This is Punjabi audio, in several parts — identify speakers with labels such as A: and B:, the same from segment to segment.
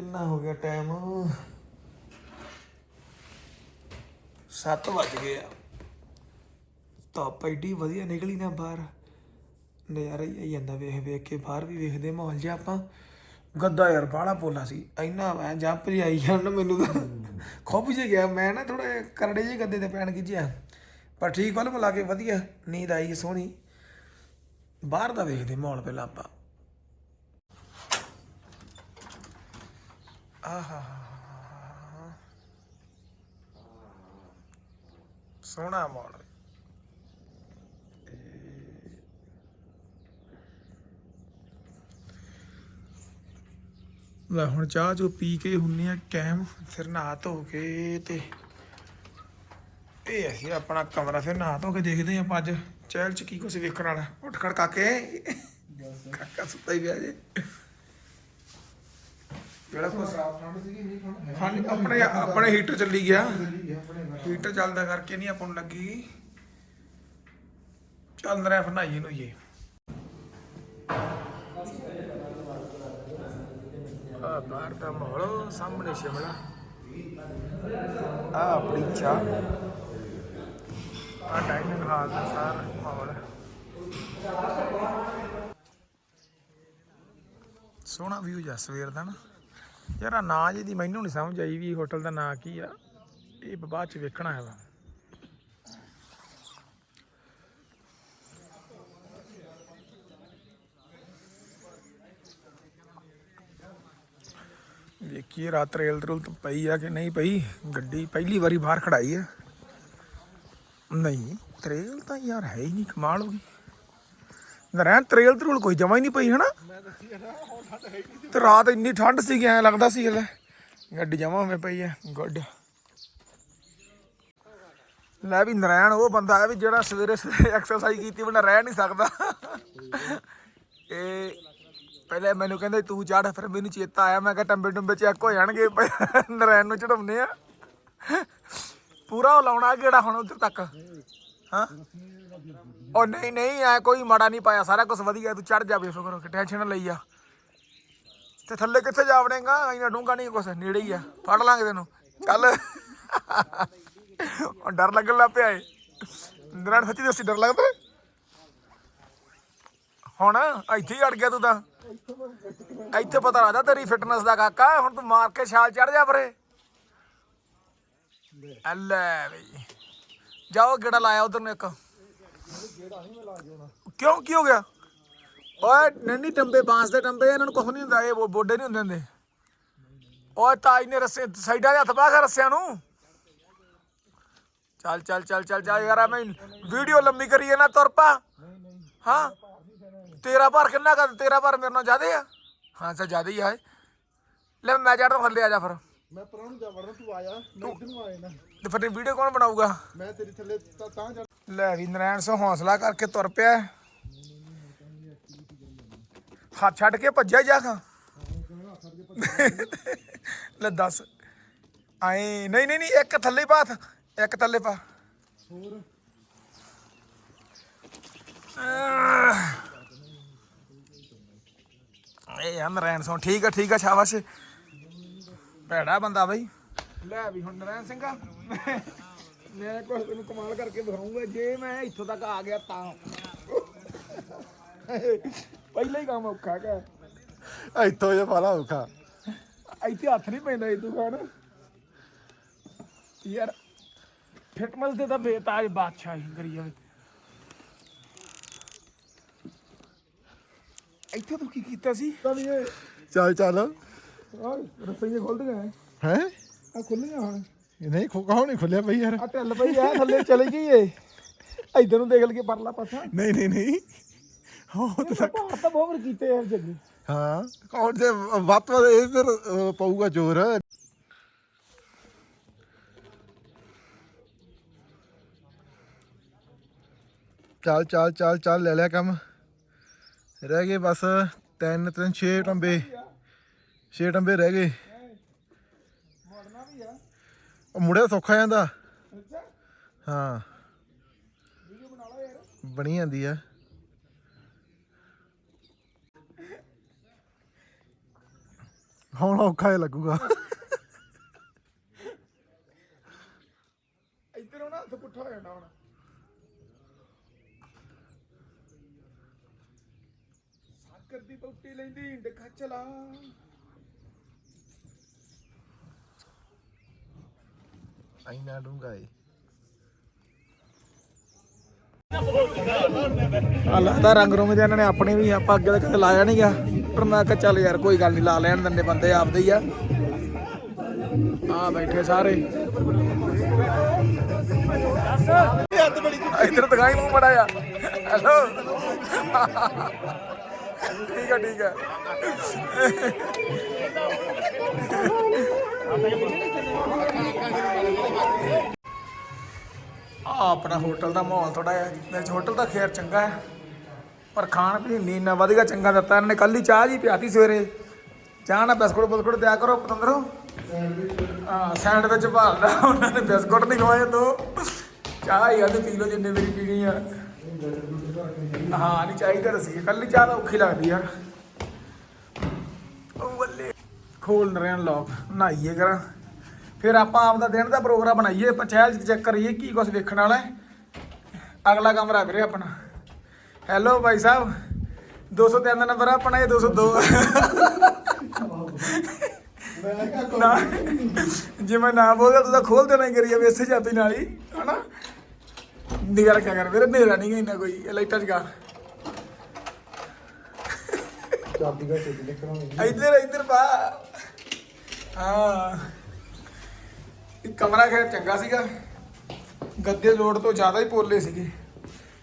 A: ਕਿੰਨਾ ਹੋ ਗਿਆ ਟਾਈਮ? 7 ਵੱਜ ਗਏ ਆ। ਧੁੱਪ ਐਡੀ ਵਧੀਆ ਨਿਕਲੀ ਨਾ ਬਾਹਰ। ਨਜ਼ਾਰਾ ਹੀ ਆਈ ਜਾਂਦਾ ਵੇਖ ਵੇਖ ਕੇ। ਬਾਹਰ ਵੀ ਵੇਖਦੇ ਮਾਹੌਲ ਜਿਹਾ ਆਪਾਂ। ਗੱਦਾ ਯਾਰ ਬਾਹਲਾ ਪੋਲਾ ਸੀ। ਇੰਨਾ ਮੈਂ ਜੰਪ ਜੀ ਆਈ ਜਾਣ ਨਾ ਮੈਨੂੰ ਤਾਂ ਖੁੱਬ ਜੇ ਗਿਆ। ਮੈਂ ਨਾ ਥੋੜਾ ਕਰੜੇ ਜੇ ਗੱਦੇ ਤੇ ਪੈਣ ਗਿੱਜਿਆ ਪਰ ਠੀਕ ਵੱਲ ਮਿਲਾ ਕੇ ਵਧੀਆ। ਨੀਂਦ ਆਈ ਸੋਹਣੀ। ਬਾਹਰ ਦਾ ਵੇਖਦੇ ਮਾਹੌਲ ਪਹਿਲਾਂ ਆਪਾਂ। ਆਹਾ ਸੋਹਣਾ ਮਾਹੌਲ ਲੈ ਹੁਣ ਚਾਹ ਚੋ ਪੀ ਕੇ ਹੁੰਨੇ ਆ ਕੈਮ ਫਿਰ ਨਹਾ ਧੋ ਕੇ ਤੇ ਇਹ ਅਸੀਂ ਆਪਣਾ ਕਮਰਾ ਫਿਰ ਨਹਾ ਧੋ ਕੇ ਦੇਖਦੇ ਆ ਅੱਜ ਚਹਿਲ ਚ ਕੀ ਕੁਛ ਵੇਖਣ ਵਾਲਾ ਉੱਠ ਖੜ ਕਾਕੇ ਕਾਕਾ ਸੁੱਤਾ ਹੀ ਪਿਆ ਜੇ ਜਿਹੜਾ ਕੁਛ
B: ਠੰਡ ਸੀਗੀ ਨਹੀਂ ਠੰਡ
A: ਹਾਂਜੀ ਆਪਣੇ ਆਪਣੇ ਹੀਟਰ ਚੱਲੀ ਗਿਆ।
B: ਹੈ ਆਪਣੇ ਨਾਲ
A: ਹੀਟਰ ਚੱਲਦਾ ਕਰਕੇ ਨਹੀਂ ਆਪਾਂ ਨੂੰ ਲੱਗੀ। ਚੱਲ ਰਿਹਾ ਫਿਰ ਨਹਾਈਏ ਨੂਈਏ ਆ ਬਾਹਰ ਦਾ ਮਾਹੌਲ ਸਾਹਮਣੇ ਸ਼ਿਮਲਾ। ਆ ਆਪਣੀ ਚਾਹ। ਆ ਡਾਈਨਿੰਗ ਹਾਲ ਦਾ ਸਾਰਾ ਮਾਹੌਲ। ਸੋਹਣਾ ਵਿਊ ਜਾ ਸਵੇਰ ਦਾ ਨਾ। ਯਾਰ ਆ ਨਾਂ ਜਿਹਦੀ ਮੈਨੂੰ ਨਹੀਂ ਸਮਝ ਆਈ ਵੀ ਹੋਟਲ ਦਾ ਨਾਂ ਕੀ ਆ। ਇਹ ਬਾਅਦ ਚ ਵੇਖਣਾ ਹੈਗਾ। ਵੇਖੀਏ ਰਾਤ ਰੇਲ ਤਰੁਲ ਤਾਂ ਪਈ ਆ ਕਿ ਨਹੀਂ ਪਈ? ਗੱਡੀ ਪਹਿਲੀ ਵਾਰੀ ਬਾਹਰ ਖੜਾਈ ਆ। ਨਹੀਂ, ਤਰੇਲ ਤਾਂ ਯਾਰ ਹੈ ਹੀ ਨਹੀਂ ਕਮਾਲ ਹੋ ਗਈ। ਨਰੈਣ ਤਰੇਲ ਤਰੂਲ ਕੋਈ ਜਮਾ ਹੀ ਨਹੀਂ ਪਈ, ਹਨਾ? ਤੇ ਰਾਤ ਇੰਨੀ ਠੰਡ ਸੀ ਐ ਲੱਗਦਾ ਸੀ ਲੈ ਗੱਡੀ ਜਮਾ ਹੋਵੇਂ ਪਈ ਐ, ਗੁੱਡ। ਲੈ ਵੀ ਨਰੈਣ, ਉਹ ਬੰਦਾ ਹੈ ਵੀ ਜਿਹੜਾ ਸਵੇਰੇ ਸਵੇਰੇ ਐਕਸਰਸਾਈਜ਼ ਕੀਤੀ ਬਿਨਾਂ ਰਹਿ ਨਹੀਂ ਸਕਦਾ। ਇਹ ਪਹਿਲੇ ਮੈਨੂੰ ਕਹਿੰਦੇ, ਤੂੰ ਚੜ ਫਿਰ ਮੈਨੂੰ ਚੇਤਾ ਆਇਆ। ਮੈਂ ਕਿਹਾ ਟੰਬੇ ਟੰਬੇ ਚੈੱਕ ਹੋ ਜਾਣਗੇ ਨਰੈਣ ਨੂੰ ਚੜਾਉਨੇ ਆ। ਪੂਰਾ ਉਹ ਲਾਉਣਾ ਕਿਹੜਾ ਹੁਣ ਉਧਰ ਤੱਕ? ਹਾਂ? ਉਹ ਨਹੀਂ ਨਹੀਂ, ਐ ਕੋਈ ਮਾੜਾ ਨਹੀਂ ਪਾਇਆ, ਸਾਰਾ ਕੁਝ ਵਧੀਆ, ਤੂੰ ਚੜ ਜਾ ਬੇਫਿਕਰ ਹੋ ਟੈਨਸ਼ਨ ਨਾ ਲਈ ਆ। ਤੇ ਥੱਲੇ ਕਿੱਥੇ ਜਾ ਵੜੇਗਾ? ਇਹਨਾਂ ਡੂੰਗਾ ਨਹੀਂ ਕੁਛ, ਨੇੜੇ ਹੀ ਆ, ਫੜ ਲਾਂਗੇ ਤੈਨੂੰ, ਚੱਲ। ਉਹ ਡਰ ਲੱਗਣ ਲੱਗ ਪਿਆ ਏ। ਨਰਾਣ ਸੱਚੀ ਦੱਸੀ, ਡਰ ਲੱਗਦਾ ਹੁਣ ਇੱਥੇ ਹੀ ਅੜ ਗਿਆ ਤੂੰ ਤਾਂ। ਇੱਥੇ ਪਤਾ ਲੱਗਦਾ ਤੇਰੀ ਫਿਟਨੈਸ ਦਾ ਕਾਕਾ, ਹੁਣ ਤੂੰ ਮਾਰ ਕੇ ਛਾਲ ਚੜ ਜਾ ਪਰੇ। ਲੈ ਬਈ। ਜਾਓ, ਗੇੜਾ ਲਾਇਆ ਉਧਰ ਨੂੰ ਇੱਕ। ਕਿਉਂ ਕੀ ਹੋ ਗਿਆ? ਓਏ ਨੰਨੀ ਟੰਬੇ ਬਾਂਸ ਦੇ ਟੰਬੇ ਇਹਨਾਂ ਨੂੰ ਕੁਝ ਨਹੀਂ ਹੁੰਦਾ ਇਹ ਬੋਡੇ ਨਹੀਂ ਹੁੰਦੇ ਹੁੰਦੇ। ਓਏ ਤਾਈ ਨੇ ਰੱਸੇ ਸਾਈਡਾਂ ਦੇ ਹੱਥ ਪਾ ਕੇ ਰੱਸਿਆਂ ਨੂੰ। ਚੱਲ ਚੱਲ ਚੱਲ ਚੱਲ ਜਾ ਯਾਰ ਮੈਂ ਵੀਡੀਓ ਲੰਮੀ ਕਰੀਏ ਨਾ ਤੁਰ ਪਾ। ਹਾਂ? ਤੇਰਾ ਭਾਰ ਕਿੰਨਾ ਕਰ ਤੇਰਾ ਭਾਰ ਮੇਰੇ ਨਾਲ ਜ਼ਿਆਦੇ ਆ? ਹਾਂ ਸਾ ਜ਼ਿਆਦੇ ਹੀ ਆ। ਲੈ ਮੈਂ ਚੜਦਾ ਥੱਲੇ ਆ ਜਾ ਫਿਰ।
B: ਮੈਂ ਪਰਾਂ ਨੂੰ ਜਾ ਵੜਨਾ ਤੂੰ ਆਇਆ ਮੈਂ ਇੱਧਰ ਨੂੰ ਆਇਆ ਨਾ
A: ਤੇ ਫਿਰ ਵੀਡੀਓ ਕੌਣ ਬਣਾਊਗਾ?
B: ਮੈਂ ਤੇਰੀ ਥੱਲੇ ਤਾਂ ਤਾਂ
A: ਲੈ ਵੀ ਨਰਾਇਣ ਸੋ ਹੌਸਲਾ ਕਰਕੇ ਤੁਰ ਪਿਆ। ਹੱਥ ਛੱਡ ਕੇ ਭੱਜਿਆ ਜਾ ਖਾਂ ਲੈ ਦੱਸ। ਆਏ, ਨਹੀਂ ਨਹੀਂ ਨਹੀਂ, ਇੱਕ ਥੱਲੇ ਪਾ ਇੱਕ ਥੱਲੇ ਪਾ।
B: ਹੋਰ
A: ਇਹ ਆ ਨਰਾਇਣ ਸੋ, ਠੀਕ ਆ ਠੀਕ ਆ, ਸ਼ਾਬਾਸ਼। ਭੈੜਾ ਬੰਦਾ ਬਈ। ਲੈ ਵੀ ਹੁਣ ਨਰਾਇਣ ਸਿੰਘ। ਮੈਂ ਕੁਝ ਤੈਨੂੰ ਕਮਾਲ ਕਰਕੇ ਦਿਖਾਉਂਗਾ ਜੇ ਮੈਂ ਇੱਥੋਂ ਤੱਕ ਆ ਗਿਆ ਤਾਂ। ਪਹਿਲਾਂ ਹੀ ਕੰਮ ਔਖਾ ਕਾ
B: ਇੱਥੋਂ ਜੇ ਫਾਲਾ ਔਖਾ।
A: ਇੱਥੇ ਹੱਥ ਨਹੀਂ ਪੈਂਦਾ ਇਹ ਤੂੰ ਖਾਣ। ਯਾਰ ਫਿਟਨੈਸ ਦੇ ਤਾਂ ਬੇਤਾਜ ਬਾਦਸ਼ਾਹ ਹੀ ਕਰੀ ਜਾਵੇ। ਇੱਥੇ ਤੂੰ ਕੀ ਕੀਤਾ ਸੀ?
B: ਚੱਲ ਚੱਲ।
A: ਆ ਰਸਈਆਂ ਖੁੱਲ ਗਏ
B: ਹੈ?
A: ਆ ਖੁੱਲੀਆਂ ਹੁਣ।
B: ਨਹੀਂ ਖੋਕਾ ਨਹੀਂ ਖੁੱਲਿਆ ਬਈ ਯਾਰ?
A: ਆ ਢਿੱਲ ਪਈ ਆ ਥੱਲੇ ਚਲੀ ਗਈ ਏ। ਇਧਰ ਨੂੰ ਦੇਖ ਲਈਏ ਪਰਲਾ ਪਾਸਾ।
B: ਨਹੀਂ ਨਹੀਂ ਨਹੀਂ। ਹੋ
A: ਤਾਂ ਭਾਰ ਤਾਂ ਬਹੁਤ ਕੀਤੇ ਯਾਰ ਜੱਗੀ।
B: ਹਾਂ ਕੌਣ ਜੇ ਵੱਤ ਵੱਤ ਇਧਰ ਪਊਗਾ ਜ਼ੋਰ। ਚੱਲ ਚੱਲ ਚੱਲ ਚੱਲ ਲੈ ਲਿਆ ਕੰਮ। ਰਹਿ ਗਏ ਬਸ ਤਿੰਨ ਤਿੰਨ ਛੇ ਟੰਬੇ। ਛੇ ਟੰਬੇ ਰਹਿ ਗਏ। ਉਹ ਮੁੜਿਆ ਸੌਖਾ ਜਾਂਦਾ। ਹਾਂ।
A: ਬਣੀ
B: ਜਾਂਦੀ ਆ। ਹੁਣ ਔਖਾ ਹੀ ਲੱਗੂਗਾ।
A: ਇੱਧਰ ਹੋਣਾ ਹੱਥ ਪੁੱਠਾ ਹੋ ਜਾਣਾ ਹੁਣ। ਸਾਕਰ ਦੀ ਪੌਟੀ ਲੈਂਦੀ ਡਖਾ ਚਲਾ।
B: ਐਨਾ ਡੂੰਗਾ ਏ
A: ਆ ਲੱਗਦਾ ਰੰਗ ਰੂਮ ਦੇ ਇਹਨਾਂ ਨੇ ਆਪਣੇ ਵੀ, ਆਪਾਂ ਅੱਗੇ ਤਾਂ ਕਦੇ ਲਾਇਆ ਨਹੀਂ ਗਿਆ। ਪਰ ਮੈਂ ਕਿਹਾ ਚੱਲ ਯਾਰ, ਕੋਈ ਗੱਲ ਨਹੀਂ ਲਾ ਲੈਣ ਦਿੰਦੇ ਬੰਦੇ ਆਪਦੇ ਹੀ ਆ। ਆ ਬੈਠੇ ਸਾਰੇ। ਇੱਧਰ ਦਿਖਾਈ ਮੂੰਹ ਬੜਾ ਆ ਹੈਲੋ ਠੀਕ ਆ ਠੀਕ ਆ। ਆ ਆਪਣਾ ਹੋਟਲ ਦਾ ਮਾਹੌਲ ਥੋੜਾ ਜਿਹਾ ਵੈਸੇ ਹੋਟਲ ਤਾਂ ਖੈਰ ਚੰਗਾ ਹੈ, ਪਰ ਖਾਣ ਪੀਣ ਨਹੀਂ ਨਾ ਵਧੀਆ ਚੰਗਾ ਦਿੱਤਾ ਇਹਨਾਂ ਨੇ ਕੱਲ ਹੀ ਚਾਹ ਜੀ ਪਿਆਤੀ ਸਵੇਰੇ। ਚਾਹ ਨਾਲ ਬਿਸਕੁਟ ਬਿਸਕੁਟ ਦਿਆ ਕਰੋ ਪਤੰਦਰੋ। ਹਾਂ, ਸੈਂਡਵਿਚ ਭਾਲਦਾ ਉਹਨਾਂ ਨੇ ਬਿਸਕੁਟ ਨਹੀਂ ਖਵਾਏ ਦੋ ਚਾਹ ਹੀ ਆ ਤੇ ਪੀ ਲੋ ਜਿੰਨੇ ਮੇਰੀ ਪੀਣੀ ਆ। ਹਾਂ, ਨਹੀਂ ਚਾਹੀਦਾ ਰਸੀ ਹੀ ਚਾਹ ਤਾਂ ਔਖੀ ਲੱਗਦੀ ਯਾਰ। ਖੋਲ ਰਹੇ ਲੋਕ ਨਹਾਈਏ ਕਰਾਂ ਫਿਰ ਆਪਾਂ ਆਪਦਾ ਦਿਨ ਦਾ ਪ੍ਰੋਗਰਾਮ ਬਣਾਈਏ ਪੰਚਾਇਤ ਚ ਚੈੱਕ ਕਰੀਏ ਕੀ ਕੁਝ ਵੇਖਣ ਵਾਲਾ ਹੈ। ਅਗਲਾ ਕਮਰਾ ਵੀਰੇ ਆਪਣਾ। ਹੈਲੋ ਭਾਈ ਸਾਹਿਬ 203 ਨੰਬਰ ਆ ਆਪਣਾ ਇਹ 202 ਨਾ ਜੇ ਮੈਂ ਨਾ ਬੋਲਦਾ ਤੂੰ ਤਾਂ ਖੋਲ ਦੇਣਾ ਹੀ ਕਰੀਏ ਇਸੇ ਚਾਬੀ ਨਾਲ ਹੀ ਹਨਾ? ਨਿਗਰ ਰੱਖਿਆ ਕਰ ਵੀਰੇ ਨੇਰਾ ਨਹੀਂ ਇੰਨਾ ਕੋਈ ਲਾਈਟਾਂ ਜਗਾ
B: ਚਾਬੀ ਦਾ ਛੇਤੀ ਨਿਕਲਣਾ
A: ਇੱਧਰ ਇੱਧਰ ਬਾ ਹਾਂ। ਇਹ ਕਮਰਾ ਖੈਰ ਚੰਗਾ ਸੀਗਾ। ਗੱਦੇ ਲੋਡ ਤੋਂ ਜ਼ਿਆਦਾ ਹੀ ਪੋਲੇ ਸੀਗੇ।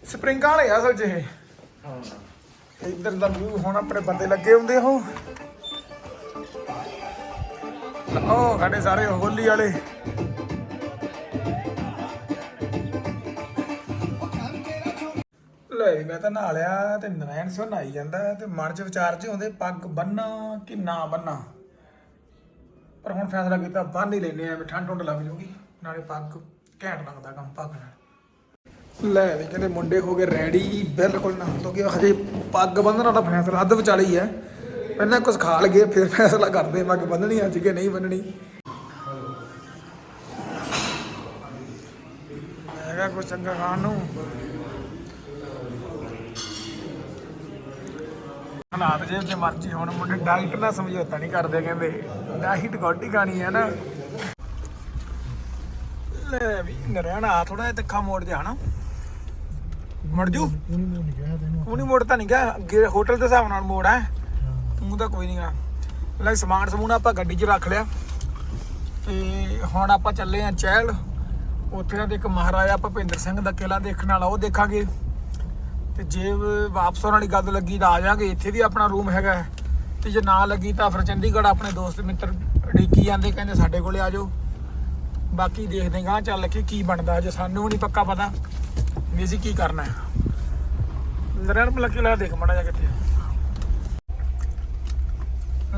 A: ਸਪਰਿੰਗਾਂ ਵਾਲੇ ਆ ਅਸਲ 'ਚ ਇਹ।
B: ਹਾਂ।
A: ਇੱਧਰ ਦਾ ਵਿਊ ਹੁਣ ਆਪਣੇ ਬੰਦੇ ਲੱਗੇ ਹੁੰਦੇ ਉਹ। ਉਹ ਸਾਡੇ ਸਾਰੇ ਹੋਲੀ ਵਾਲੇ। ਲੈ ਮੈਂ ਤਾਂ ਨਹਾ ਲਿਆ ਤੇ ਨਰਾਇਣ ਸਿੰਘ ਨਹਾਈ ਜਾਂਦਾ ਤੇ ਮਨ 'ਚ ਵਿਚਾਰ 'ਚ ਹੁੰਦੇ ਪੱਗ ਬੰਨਾ ਕਿ ਨਾ ਬੰਨਾ ਪਰ ਹੁਣ ਫੈਸਲਾ ਕੀਤਾ ਬੰਨ ਹੀ ਲੈਨੇ ਆ ਵੀ ਠੰਡ ਠੁੰਡ ਲੱਗ ਜੂਗੀ। ਨਾਲੇ ਪੱਗ ਘੈਂਟ ਲੱਗਦਾ ਕੰਮ ਪੱਗ ਨਾਲ। ਲੈ ਵੀ ਕਹਿੰਦੇ ਮੁੰਡੇ ਹੋ ਗਏ ਰੈਡੀ ਬਿਲਕੁਲ ਨਾ ਕਿਉਂਕਿ ਹਜੇ ਪੱਗ ਬੰਨਣਾ ਤਾਂ ਫੈਸਲਾ ਅੱਧ ਵਿਚਾਲੇ ਹੀ ਹੈ। ਪਹਿਲਾਂ ਕੁਝ ਖਾ ਲਗੇ ਫਿਰ ਫੈਸਲਾ ਕਰਦੇ ਪੱਗ ਬੰਨਣੀ ਅੱਜ ਕਿ ਨਹੀਂ ਬੰਨਣੀ। ਹੈਗਾ ਕੁਝ ਚੰਗਾ ਖਾਣ ਨੂੰ। ਹਾਲਾਤ ਜੇ ਤੇ ਮਰਜ਼ੀ ਹੁਣ, ਮੁੰਡੇ ਡਾਈਟ ਨਾਲ ਸਮਝੌਤਾ ਨਹੀਂ ਕਰਦੇ, ਕਹਿੰਦੇ ਡਾਈਟ ਗੋਡੀ ਖਾਣੀ ਹੈ ਨਾ। ਲੈ ਵੀ ਨਰਿਆਣਾ ਥੋੜਾ ਤਿੱਖਾ ਮੋੜ ਜਾ ਹਨਾ? ਮੁੜ ਜੂ? ਉਹ ਨਹੀਂ ਮੋੜ ਨਹੀਂ ਗਿਆ, ਅੱਗੇ ਹੋਟਲ ਦੇ ਹਿਸਾਬ ਨਾਲ ਮੋੜ, ਹੈ? ਤੂੰ ਤਾਂ ਕੋਈ ਨਹੀਂ ਗਾ। ਲੈ ਸਮਾਨ ਸਮੂਨ ਆਪਾਂ ਗੱਡੀ 'ਚ ਰੱਖ ਲਿਆ। ਤੇ ਹੁਣ ਆਪਾਂ ਚੱਲੇ ਆ ਚਹਿਲ। ਉੱਥੇ ਦਾ ਇੱਕ ਮਹਾਰਾਜਾ ਭੁਪਿੰਦਰ ਸਿੰਘ ਦਾ ਕਿਲਾ ਦੇਖਣ ਵਾਲਾ, ਉਹ ਦੇਖਾਂਗੇ। ਤੇ ਜੇ ਵਾਪਸ ਆਉਣ ਵਾਲੀ ਗੱਲ ਲੱਗੀ ਤਾਂ ਆ ਜਾਾਂਗੇ। ਇੱਥੇ ਵੀ ਆਪਣਾ ਰੂਮ ਹੈਗਾ। ਤੇ ਜੇ ਨਾ ਲੱਗੀ ਤਾਂ ਫਿਰ ਚੰਡੀਗੜ੍ਹ ਆਪਣੇ ਦੋਸਤ ਮਿੱਤਰ ਡੀਕੀ ਜਾਂਦੇ ਕਹਿੰਦੇ ਸਾਡੇ ਕੋਲੇ ਆ ਜਾਓ। ਬਾਕੀ ਦੇਖਦੇ ਗਾਂ ਚੱਲ ਕੇ ਕੀ ਬਣਦਾ। ਜੇ ਸਾਨੂੰ ਵੀ ਨਹੀਂ ਪੱਕਾ ਪਤਾ ਵੀ ਅਸੀਂ ਕੀ ਕਰਨਾ ਹੈ। ਨਰਨ ਮਲਕੀ ਲਾ ਦੇਖ ਮੜਾ ਜਾ ਕਿੱਥੇ।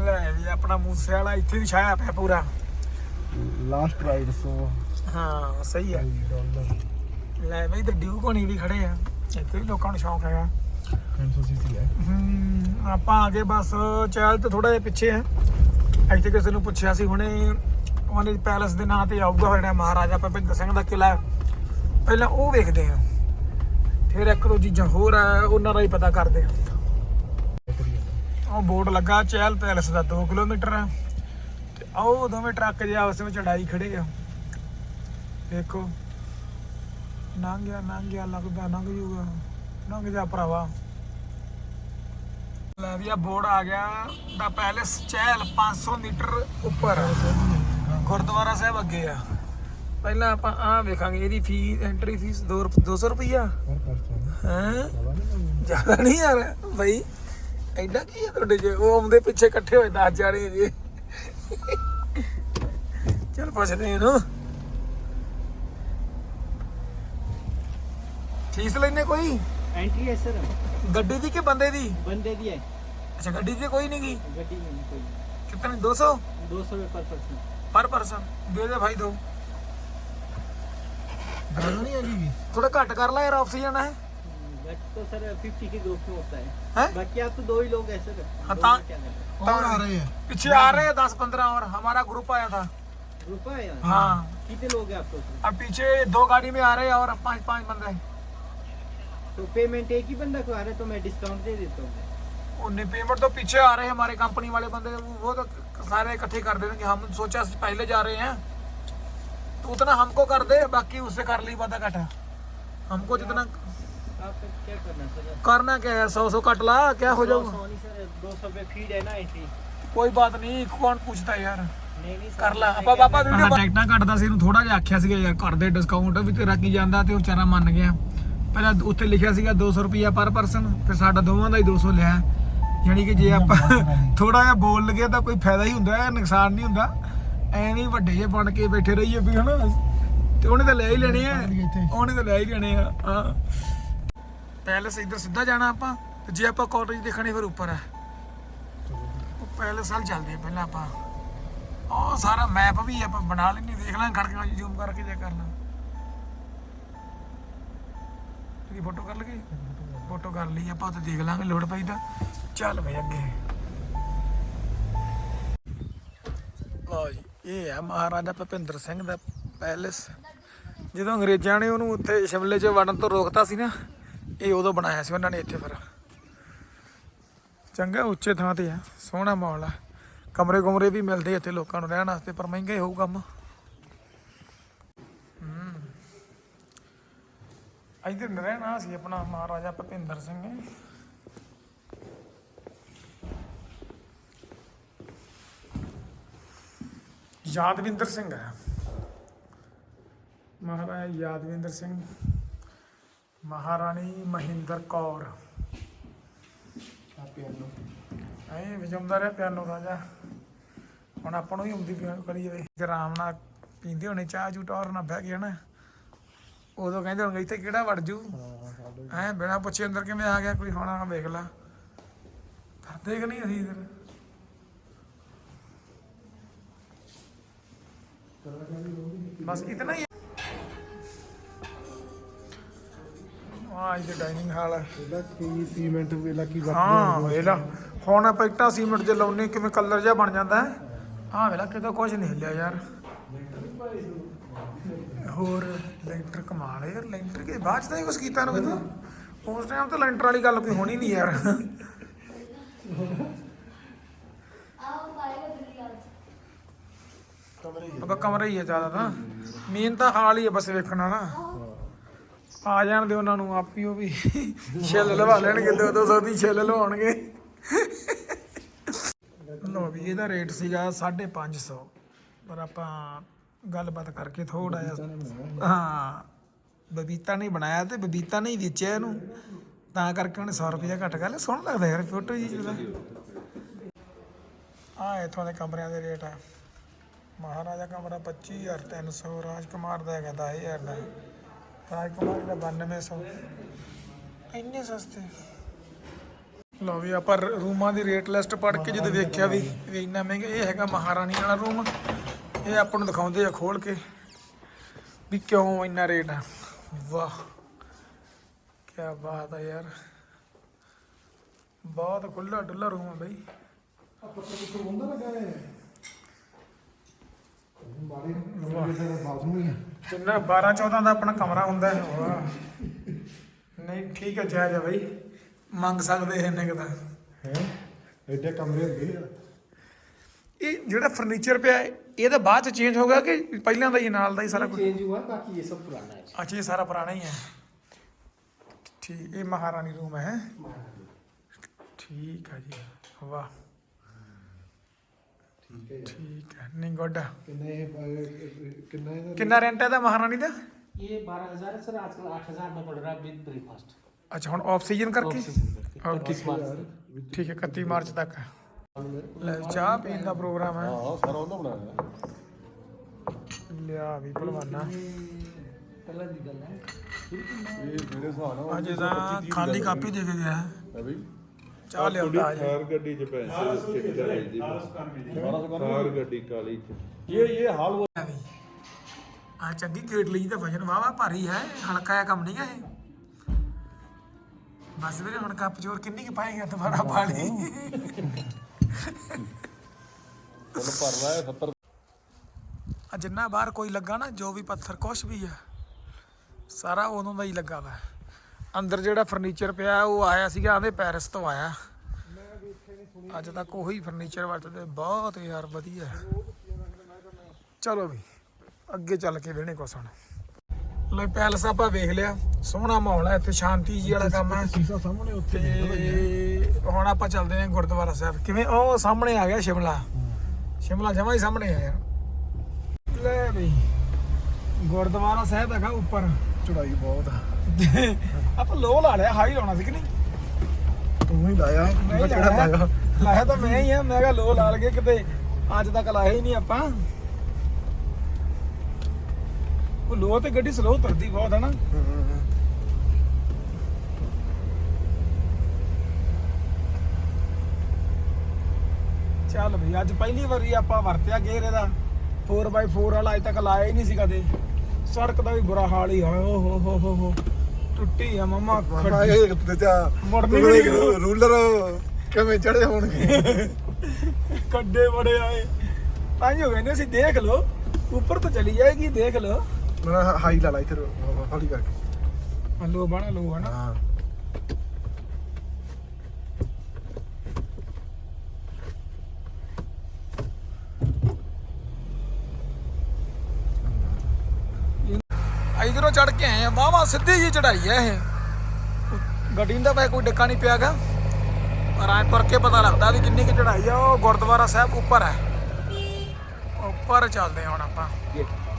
A: ਲੈ ਵੀ ਆਪਣਾ ਮੂਸੇ ਵਾਲਾ ਇੱਥੇ ਵੀ ਛਾਇਆ ਪਿਆ ਪੂਰਾ।
B: Last ride so.
A: ਹਾਂ ਸਹੀ ਹੈ। ਲੈ ਬਈ ਤੇ ਡਿਊ ਕੋਣੀ ਵੀ ਖੜੇ ਆ। ਇੱਥੇ ਵੀ ਲੋਕਾਂ ਨੂੰ ਸ਼ੌਂਕ ਹੈਗਾ।
B: 300 ਸੀਸੀ ਹੈ
A: ਹਮ, ਆਪਾਂ ਆਗੇ ਬਸ ਚਹਿਲ ਤੇ ਥੋੜਾ ਜਿਹਾ ਪਿੱਛੇ ਆ ਇੱਥੇ ਕਿਸੇ ਨੂੰ ਪੁੱਛਿਆ ਸੀ ਹੁਣੇ ਉਹਨੇ ਪੈਲਸ ਦੇ ਨਾਂ ਤੇ ਆਊਗਾ ਜਿਹੜਾ ਮਹਾਰਾਜਾ ਭੁਪਿੰਦਰ ਸਿੰਘ ਦਾ ਕਿਲਾ ਹੈ। ਪਹਿਲਾਂ ਉਹ ਵੇਖਦੇ ਆ ਫਿਰ ਇੱਕ ਦੋ ਚੀਜ਼ਾਂ ਹੋਰ ਆ ਉਹਨਾਂ ਦਾ ਹੀ ਪਤਾ ਕਰਦੇ ਆ ਉਹ ਬੋਰਡ ਲੱਗਾ ਚਹਿਲ ਪੈਲਸ ਦਾ 2 ਕਿਲੋਮੀਟਰ ਆ। ਤੇ ਉਹ ਦੋਵੇਂ ਟਰੱਕ ਜੇ ਆਪਸ ਵਿੱਚ ਚੜਾਈ ਖੜੇ ਆ। ਦੇਖੋ। ਲੰਘ ਗਿਆ ਲੰਘ ਗਿਆ ਲੱਗਦਾ ਲੰਘ ਜੂਗਾ ਲੰਘ ਜਾ ਭਰਾਵਾ। ਲੈ ਵੀ ਆ ਬੋਰਡ ਆ ਗਿਆ ਦਾ ਪੈਲਸ ਚਹਿਲ 500 ਮੀਟਰ ਉੱਪਰ। ਗੁਰਦੁਆਰਾ ਸਾਹਿਬ ਅੱਗੇ ਆ। ਪਹਿਲਾਂ ਆਪਾਂ ਆ ਵੇਖਾਂਗੇ, ਇਹਦੀ ਫੀਸ ਐਂਟਰੀ ਫੀਸ 200 ਰੁਪਈਆ?
B: ਪਰ ਪਰਸਨ
A: ਜ਼ਿਆਦਾ ਨਹੀਂ ਯਾਰ, ਬਈ, ਐਡਾ ਕੀ ਆ ਤੁਹਾਡੇ ਜੇ ਉਹ ਆਉਂਦੇ ਪਿੱਛੇ ਇਕੱਠੇ ਹੋਏ 10 ਜਾਣੇ ਜੀ। ਚਲ ਪੁੱਛਦੇ ਇਹਨੂੰ। ਫੀਸ ਲੈਨੇ ਕੋਈ
C: एंट्री है सर
A: ਗੱਡੀ ਦੀ ਕਿ ਬੰਦੇ ਦੀ
C: बंदे दी है
A: ਅੱਛਾ ਗੱਡੀ ਦੀ ਕੋਈ ਨਹੀਂ ਗੀ
C: गड्डी में नहीं कोई
A: ਕਿਤਨੇ 200
C: दो सौ रुपये पर पर्सन
A: ਪਰ ਪਰਸਨ ਦੇ ਦੇ ਭਾਈ ਦੋ
B: ਗੱਲ ਨਹੀਂ ਹੈਗੀ ਵੀ
A: ਥੋੜਾ ਘੱਟ ਕਰ ਲੈ ਯਾਰ ਆਫ ਜਾਣਾ ਹੈ
C: बाकी तो सर 50 के ग्रुप में होता है
A: हैं?
C: बाकी आप तो दो ही लोग हैं सर
A: हाँ,
C: दो
A: ता-
C: में क्या करना है?
B: और आ रहे हैं
A: पीछे आ रहे हैं दस पंद्रह और हमारा ग्रुप आया था
C: ग्रुप है यहाँ
A: हाँ
C: कितने लोग हैं आप लोग
A: अब पीछे दो गाड़ी में आ रहे हैं और पांच पांच बंदे
C: तो पेमेंट एक ही बंदा को आ रहा है तो मैं डिस्काउंट दे देता हूँ
A: उन्हें पेमेंट तो पीछे आ रहे हैं हमारे कंपनी वाले बंदे वो तो सारे इकट्ठे कर देंगे हम सोचा पहले जा रहे हैं तो उतना हमको कर दे बाकी उससे कर ली बाधा कटा हमको जितना
C: आप क्या करना है सर
A: करना क्या है सौ सौ कट ला क्या हो जाऊगा
C: सौ नहीं सर दो सौ रुपये फीड है ना ऐसी
A: ਕੋਈ ਬਾਤ ਨਹੀਂ ਕੌਣ ਪੁੱਛਦਾ ਯਾਰ
C: नहीं नहीं सर
A: ਕਰ ਲਾ ਆਪਾਂ ਬਾਬਾ ਵੀਡੀਓ ਟਿਕਟਾਂ ਕੱਟਦਾ ਸੀ ਇਹਨੂੰ ਥੋੜਾ ਜਿਹਾ ਆਖਿਆ ਸੀਗਾ ਯਾਰ ਕਰ ਦੇ ਡਿਸਕਾਊਂਟ ਵੀ ਤੇਰਾ ਕੀ ਜਾਂਦਾ ਤੇ ਉਹ ਵਿਚਾਰਾ ਮੰਨ ਗਿਆ ਪਹਿਲਾਂ ਉੱਥੇ ਲਿਖਿਆ ਸੀਗਾ 200 ਰੁਪਿਆ ਪਰ ਪਰਸਨ ਤੇ ਸਾਡਾ ਦੋਵਾਂ ਦਾ ਹੀ 200 ਲਿਆ। ਯਾਨੀ ਕਿ ਜੇ ਆਪਾਂ ਥੋੜਾ ਜਿਹਾ ਬੋਲ ਲਗੇ ਤਾਂ ਕੋਈ ਫਾਇਦਾ ਹੀ ਹੁੰਦਾ ਹੈ ਨੁਕਸਾਨ ਨਹੀਂ ਹੁੰਦਾ। ਐਵੇਂ ਵੱਡੇ ਜੇ ਬਣ ਕੇ ਬੈਠੇ ਰਹੀਏ ਵੀ ਹਨਾ? ਤੇ ਉਹਨੇ ਤਾਂ ਲੈ ਹੀ ਲੈਣੇ ਆ। ਉਹਨੇ ਤਾਂ ਲੈ ਹੀ ਲੈਣੇ ਆ ਹਾਂ। ਪੈਲਸ ਇੱਧਰ ਸਿੱਧਾ ਜਾਣਾ ਆਪਾਂ ਤੇ ਜੇ ਆਪਾਂ ਕਾਲਜ ਦੇਖਣੀ ਫਿਰ ਉੱਪਰ ਹੈ ਉਹ ਪੈਲਸ ਵੱਲ ਚੱਲਦੇ ਆ ਪਹਿਲਾਂ ਆਪਾਂ। ਉਹ ਸਾਰਾ ਮੈਪ ਵੀ ਆਪਾਂ ਬਣਾ ਲੈਣੀ ਦੇਖ ਲਾਂ ਖੜ ਕੇ ਜ਼ੂਮ ਕਰਕੇ ਜੇ ਕਰਨਾ ਇਹਦੀ ਫੋਟੋ ਕਰ ਲਈਏ? ਫੋਟੋ ਕਰ ਲਈ, ਆਪਾਂ ਤੇ ਦੇਖ ਲਾਂਗੇ, ਲੋੜ ਪਈ ਤਾਂ। ਚੱਲ ਬਈ ਅੱਗੇ। ਲਓ ਜੀ, ਇਹ ਹੈ ਮਹਾਰਾਜਾ ਭਪਿੰਦਰ ਸਿੰਘ ਦਾ ਪੈਲੇਸ। ਜਦੋਂ ਅੰਗਰੇਜ਼ਾਂ ਨੇ ਉਹਨੂੰ ਉੱਥੇ ਸ਼ਿਮਲੇ 'ਚ ਵੜਨ ਤੋਂ ਰੋਕਤਾ ਸੀ ਨਾ, ਇਹ ਉਦੋਂ ਬਣਾਇਆ ਸੀ ਉਹਨਾਂ ਨੇ ਇੱਥੇ ਫਿਰ। ਚੰਗਾ, ਉੱਚੇ ਥਾਂ ਤੇ ਆ, ਸੋਹਣਾ ਮਾਹੌਲ ਆ। ਕਮਰੇ ਕੁਮਰੇ ਵੀ ਮਿਲਦੇ ਇੱਥੇ ਲੋਕਾਂ ਨੂੰ ਰਹਿਣ ਵਾਸਤੇ, ਪਰ ਮਹਿੰਗਾ ਹੀ ਹੋਊ ਕੰਮ। ਇੱਧਰ ਰਹਿਣਾ ਸੀ ਆਪਣਾ ਮਹਾਰਾਜਾ ਭਪਿੰਦਰ ਸਿੰਘ ਯਾਦਵਿੰਦਰ ਸਿੰਘ ਹੈ। ਮਹਾਰਾਜਾ ਯਾਦਵਿੰਦਰ ਸਿੰਘ ਮਹਾਰਾਣੀ ਮਹਿੰਦਰ ਕੌਰ। ਐ ਵਜਾਉਂਦਾ ਰਿਹਾ ਪਿਆਨੋ ਰਾਜਾ। ਹੁਣ ਆਪਾਂ ਨੂੰ ਵੀ ਹੁੰਦੀ ਕਰੀ ਜਾਵੇ ਆਰਾਮ ਨਾਲ ਪੀਂਦੇ ਹੋਣੇ ਚਾਹ ਜੂ ਟੌਰ ਨਾਲ ਬਹਿ ਕੇ ਹਨਾ। ਉਦੋਂ ਕਹਿੰਦੇ ਹੋਣਗੇ ਇੱਥੇ ਕਿਹੜਾ ਵੜ ਜੂ? ਐ ਬਿਨਾ ਪੁੱਛੇ ਅੰਦਰ ਕਿਵੇਂ ਆ ਗਿਆ ਕੋਈ ਹੁਣ ਆ ਵੇਖ ਲਾ। ਕਰਦੇ ਕਿ ਨਹੀਂ ਅਸੀਂ ਇਧਰ? ਬਸ ਇਤਨਾ ਹੀ ਆ। ਇਹ ਡਾਈਨਿੰਗ ਹਾਲ ਹੈ
B: ਇਹਦਾ ਕੀ ਸੀਮੈਂਟ ਵੇਲਾ ਕੀ
A: ਹਾਂ ਵੇਲਾ ਹੁਣ ਆਪਾਂ ਇੱਟਾਂ ਸੀਮੈਂਟ ਦੇ ਲਾਉਨੇ ਕਿਵੇਂ ਕਲਰ ਜਿਹਾ ਬਣ ਜਾਂਦਾ ਹੈ? ਆਹ ਵੇਲਾ ਕਿਤੋਂ ਕੁਝ ਨਹੀਂ ਹਿੱਲਿਆ ਯਾਰ। ਹੋਰ ਲੈਂਟਰ ਕਮਾਲ ਹੈ ਯਾਰ, ਲੈਂਟਰ ਕੇ ਬਾਅਦ ਚ ਤਾਂ ਹੀ ਕੁਝ ਕੀਤਾ ਨੂੰ ਕਿਤੇ ਉਸ ਟਾਈਮ ਤਾਂ ਲੈਂਟਰ ਵਾਲੀ ਗੱਲ ਕੋਈ ਹੋਣੀ ਨਹੀਂ ਯਾਰ। ਅਬਾ ਕਮਰਾ ਹੀ ਹੈ ਜ਼ਿਆਦਾ ਤਾਂ। ਮੇਨ ਤਾਂ ਹਾਲ ਹੀ ਆ ਬਸ ਵੇਖਣ ਵਾਲਾ। ਆ ਜਾਣ ਦੇ ਉਹਨਾਂ ਨੂੰ ਆਪੀ ਉਹ ਵੀ। ਛਿੱਲ ਲਵਾ ਲੈਣਗੇ, ਦੋ ਦੋ ਸੌ ਦੀ ਛਿੱਲ ਲਵਾਉਣਗੇ। ਲੋ ਵੀ ਇਹਦਾ ਰੇਟ ਸੀਗਾ 550 ਪਰ ਆਪਾਂ ਗੱਲਬਾਤ ਕਰਕੇ ਥੋੜਾ ਜਿਹਾ। ਹਾਂ ਬਬੀਤਾ ਨਹੀਂ ਬਣਾਇਆ ਤੇ ਬਬੀਤਾ ਨਹੀਂ ਵੇਚਿਆ ਇਹਨੂੰ। ਤਾਂ ਕਰਕੇ ਉਹਨੇ 100 ਰੁਪਏ ਘੱਟ ਕਰ ਲਿਆ। ਸੋਹਣਾ ਲੱਗਦਾ ਯਾਰ ਫੋਟੋ ਜੀ ਉਹਦਾ ਆ ਇੱਥੋਂ ਦੇ ਕਮਰਿਆਂ ਦੇ ਰੇਟ ਆ। ਮਹਾਰਾਜਾ ਕਮਰਾ 25300 ਰਾਜਕੁਮਾਰ ਦਾ ਹੈਗਾ 10000 ਦਾ। ਰਾਜਕੁਮਾਰੀ ਦਾ 9200 ਇੰਨੇ ਸਸਤੇ। ਲਓ ਵੀ ਆਪਾਂ ਰੂਮਾਂ ਦੀ ਰੇਟ ਲਿਸਟ ਪੜ੍ਹ ਕੇ ਜਦੋਂ ਵੇਖਿਆ ਵੀ ਇੰਨਾ ਮਹਿੰਗਾ ਇਹ ਹੈਗਾ ਮਹਾਰਾਣੀ ਵਾਲਾ ਰੂਮ। ਇਹ ਆਪਾਂ ਨੂੰ ਦਿਖਾਉਂਦੇ ਆ ਖੋਲ ਕੇ ਵੀ ਕਿਉਂ ਇੰਨਾ ਰੇਟ ਆ। ਵਾਹ ਕੀ ਬਾਤ ਆ ਯਾਰ। ਬਹੁਤ ਖੁੱਲਾ ਡੁੱਲਾ ਰੂਮ ਆ ਬਈ।
B: ਬਾਥਰੂਮ ਹੀ ਹੈ
A: ਜਿੰਨਾ 12 14 ਦਾ ਆਪਣਾ ਕਮਰਾ ਹੁੰਦਾ ਹੈ ਵਾਹ। ਨਹੀਂ ਠੀਕ ਹੈ ਜਾਇਜ਼ ਹੈ ਬਈ। ਮੰਗ ਸਕਦੇ ਇੰਨੇ ਕੁ ਦਾ
B: ਹੈ? ਐਡੇ ਕਮਰੇ ਹੁੰਦੇ ਆ।
A: ਇਹ ਜਿਹੜਾ ਫਰਨੀਚਰ ਪਿਆ ਹੈ, ਇਹ ਤਾਂ ਬਾਅਦ ਚ ਚੇਂਜ ਹੋ ਗਿਆ ਕਿ ਪਹਿਲਾਂ ਦਾ ਹੀ ਨਾਲ ਦਾ ਹੀ ਸਾਰਾ ਕੁਝ
C: चेंज हुआ बाकी ये सब पुराना है
A: ਅੱਛਾ ਇਹ ਸਾਰਾ ਪੁਰਾਣਾ ਹੀ ਹੈ ਠੀਕ ਇਹ ਮਹਾਰਾਣੀ ਰੂਮ ਹੈ ਠੀਕ ਹੈ ਜੀ ਵਾਹ
B: ਠੀਕ ਹੈ
A: ਠੀਕ ਹੈ ਨਹੀਂ ਗੁੱਡ
B: ਕਿੰਨੇ ਅਹ, ਕਿੰਨਾ ਇਹਦਾ
A: ਕਿੰਨਾ ਰੈਂਟ ਹੈ ਦਾ ਮਹਾਰਾਣੀ ਦਾ
C: ये बारह हजार है सर आजकल आठ हजार में पड़ रहा है विद ब्रेकफास्ट
A: ਅੱਛਾ ਹੁਣ ਆਫ ਸੀਜ਼ਨ ਕਰਕੇ
C: ऑक्सीजन
A: ਓਕੇ ਠੀਕ ਹੈ 31 ਮਾਰਚ ਤੱਕ ਲੈ ਚਾਹ ਪੀਣ ਦਾ ਪ੍ਰੋਗਰਾਮ ਹੈ।
B: ਹਾਂ ਸਾਰਾ ਉਹਨਾਂ ਬਣਾਇਆ
A: ਲਿਆ ਵੀ ਭਲਵਾਨਾ
C: ਪਹਿਲਾਂ ਦੀ ਗੱਲ ਹੈ
B: ਇਹ ਮੇਰੇ ਹਿਸਾਬ ਨਾਲ
A: ਅਜੇ ਤਾਂ ਖਾਲੀ ਕਾਪੀ ਦੇ ਕੇ ਗਿਆ ਹੈ।
B: ਬਈ
A: ਚਾਹ ਲਿਆਉਂਦਾ ਆ
D: ਥਾਰ ਗੱਡੀ ਚ ਪੈਸੇ ਸਟਿਕ ਕਰਾਈ ਦੀ ਥਾਰ ਗੱਡੀ ਕਾਲੀ ਚ। ਇਹ ਇਹ ਹਾਲ ਹੋ
A: ਆ ਚੰਗੀ ਗ੍ਰੇਡ ਲਈ ਦਾ ਵਜਨ ਵਾਵਾ ਭਾਰੀ ਹੈ। ਹਲਕਾ ਹੈ ਕੰਮ ਨਹੀਂ ਹੈ ਇਹ। ਬਸ ਵੀਰੇ ਹੁਣ ਕੱਪ ਚੋਰ ਕਿੰਨੀ ਕਿ ਪਾਏਗਾ ਦੁਬਾਰਾ ਪਾਣੀ
D: ਉਹਨੂੰ ਭਰ ਲਾਇਆ 70
A: ਆ ਜਿੰਨਾ ਬਾਹਰ ਕੋਈ ਲੱਗਾ ਨਾ ਜੋ ਵੀ ਪੱਥਰ ਕੁਛ ਵੀ ਆ ਸਾਰਾ ਉਦੋਂ ਦਾ ਹੀ ਲੱਗਾ ਵਾ। ਅੰਦਰ ਜਿਹੜਾ ਫਰਨੀਚਰ ਪਿਆ ਉਹ ਆਇਆ ਸੀਗਾ ਆਂਦੇ ਪੈਰਿਸ ਤੋਂ ਆਇਆ। ਅੱਜ ਤੱਕ ਉਹੀ ਫਰਨੀਚਰ ਵਰਤਦੇ ਬਹੁਤ ਯਾਰ ਵਧੀਆ। ਚਲੋ ਵੀ ਅੱਗੇ ਚੱਲ ਕੇ ਵੇਣੇ ਕੁਛ ਹੁਣ। ਲੈ ਪੈਲਸ ਆਪਾਂ ਵੇਖ ਲਿਆ ਸੋਹਣਾ ਮਾਹੌਲ ਹੈ ਇੱਥੇ ਸ਼ਾਂਤੀ ਜੀ ਵਾਲਾ ਕੰਮ ਹੈ।
B: ਸੀਸਾ ਸਾਹਮਣੇ ਉੱਥੇ
A: ਤੇ ਹੁਣ ਆਪਾਂ ਚੱਲਦੇ ਹਾਂ ਗੁਰਦੁਆਰਾ ਸਾਹਿਬ। ਕਿਵੇਂ? ਉਹ ਸਾਹਮਣੇ ਆ ਗਿਆ ਸ਼ਿਮਲਾ। ਸ਼ਿਮਲਾ ਜਮਾ ਹੀ ਸਾਹਮਣੇ ਆ ਯਾਰ। ਲੈ ਬਈ ਗੁਰਦੁਆਰਾ ਸਾਹਿਬ ਹੈਗਾ ਉੱਪਰ।
B: ਚੜਾਈ ਬਹੁਤ ਆ।
A: ਆਪਾਂ ਲੋ ਲਾ ਲਿਆ ਹਾਈ ਲਾਉਣਾ ਸੀ ਕਿ ਨਹੀਂ?
B: ਤੂੰ ਹੀ ਲਾਇਆ
A: ਮੈਂ
B: ਕਿਹੜਾ
A: ਲਾਇਆ।
B: ਲਾਇਆ?
A: ਤਾਂ ਮੈਂ ਹੀ ਆ ਮੈਂ ਕਿਹਾ ਲੋ ਲਾ ਲਗੇ ਕਿਤੇ। ਅੱਜ ਤੱਕ ਲਾਇਆ ਹੀ ਨਹੀਂ ਆਪਾਂ। ਉਹ ਲੋ ਤੇ ਗੱਡੀ ਸਲੋ ਤੁਰਦੀ ਬਹੁਤ ਹੈ ਨਾ ਚੱਲ ਬਈ ਅੱਜ ਪਹਿਲੀ ਵਾਰੀ ਆਪਾਂ ਵਰਤਿਆ ਗੇਰ ਇਹਦਾ। 4x4 ਵਾਲਾ ਅਜੇ ਤੱਕ ਲਾਇਆ ਹੀ ਨਹੀਂ ਸੀ ਕਦੇ। ਸੜਕ ਦਾ ਵੀ ਬੁਰਾ ਹਾਲ ਹੀ ਆ। ਓ ਹੋ ਹੋ ਹੋ ਹੋ। ਟੁੱਟੀ ਆ ਮਮਾ ਮੁੜਨੀ ਵੀ ਨਹੀਂ।
B: ਰੂਲਰ ਕਿਵੇਂ ਚੜੇ ਹੋਣਗੇ?
A: ਕੱਡੇ ਬੜੇ ਆਏ ਤਾਂ ਹੀ ਹੋ ਗਏ ਨੇ ਅਸੀਂ ਦੇਖ ਲਓ ਉੱਪਰ ਤਾਂ ਚਲੀ ਜਾਏਗੀ ਦੇਖ ਲਓ।
B: ਮੈਂ ਹਾਈ ਲਾ ਲਾ ਇੱਧਰ ਹੌਲੀ ਕਰਕੇ।
A: ਲੋ ਬਣਾ ਲੋ ਹਨਾ
B: ਹਾਂ।
A: ਇਧਰੋਂ ਚੜ ਕੇ ਆਏ ਆ ਵਾਵਾ ਸਿੱਧੀ ਜੀ ਚੜਾਈ ਆ ਇਹ। ਗੱਡੀ ਦਾ ਵੈ ਕੋਈ ਡੱਕਾ ਨਹੀਂ ਪਿਆਗਾ। ਪਰ ਐ ਤੁਰ ਕੇ ਪਤਾ ਲੱਗਦਾ ਵੀ ਕਿੰਨੀ ਕਿ ਚੜਾਈ ਆ ਉਹ ਗੁਰਦੁਆਰਾ ਸਾਹਿਬ ਉੱਪਰ ਹੈ ਉੱਪਰ ਚੱਲਦੇ ਹੁਣ ਆਪਾਂ।